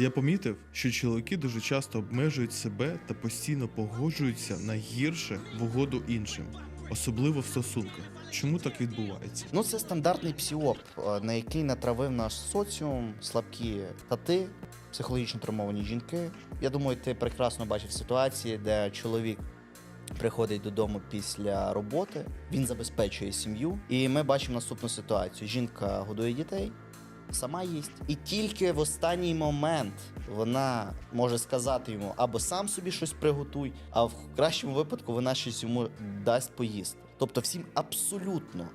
Я помітив, що чоловіки дуже часто обмежують себе та постійно погоджуються на гірше в угоду іншим, особливо в стосунках. Чому так відбувається? Ну, це стандартний псіоп, е, на який натравив наш соціум, слабкі тати, психологічно травмовані жінки. Я думаю, ти прекрасно бачив ситуації, де чоловік приходить додому після роботи, він забезпечує сім'ю, і ми бачимо наступну ситуацію: жінка годує дітей. Сама їсть, і тільки в останній момент вона може сказати йому або сам собі щось приготуй, а в кращому випадку вона щось йому дасть поїсти. Тобто всім абсолютно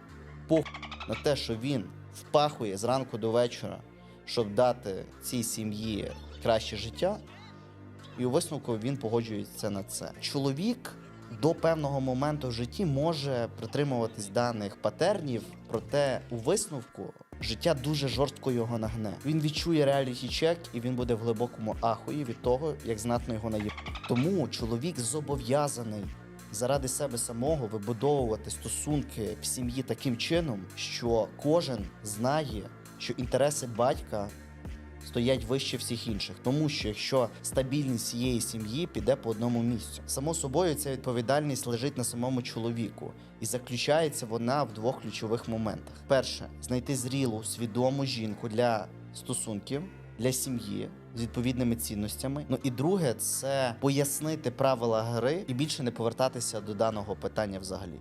похуй на те, що він впахує зранку до вечора, щоб дати цій сім'ї краще життя, і у висновку він погоджується на це. Чоловік до певного моменту в житті може притримуватись даних патернів, проте у висновку життя дуже жорстко його нагне. Він відчує реаліті чек і він буде в глибокому ахуї від того, як знатно його наїв. Тому чоловік зобов'язаний заради себе самого вибудовувати стосунки в сім'ї таким чином, що кожен знає, що інтереси батька стоять вище всіх інших, тому що якщо стабільність цієї сім'ї піде по одному місцю, само собою ця відповідальність лежить на самому чоловіку, і заключається вона в двох ключових моментах: перше знайти зрілу, свідому жінку для стосунків. Для сім'ї з відповідними цінностями. Ну і друге, це пояснити правила гри і більше не повертатися до даного питання взагалі.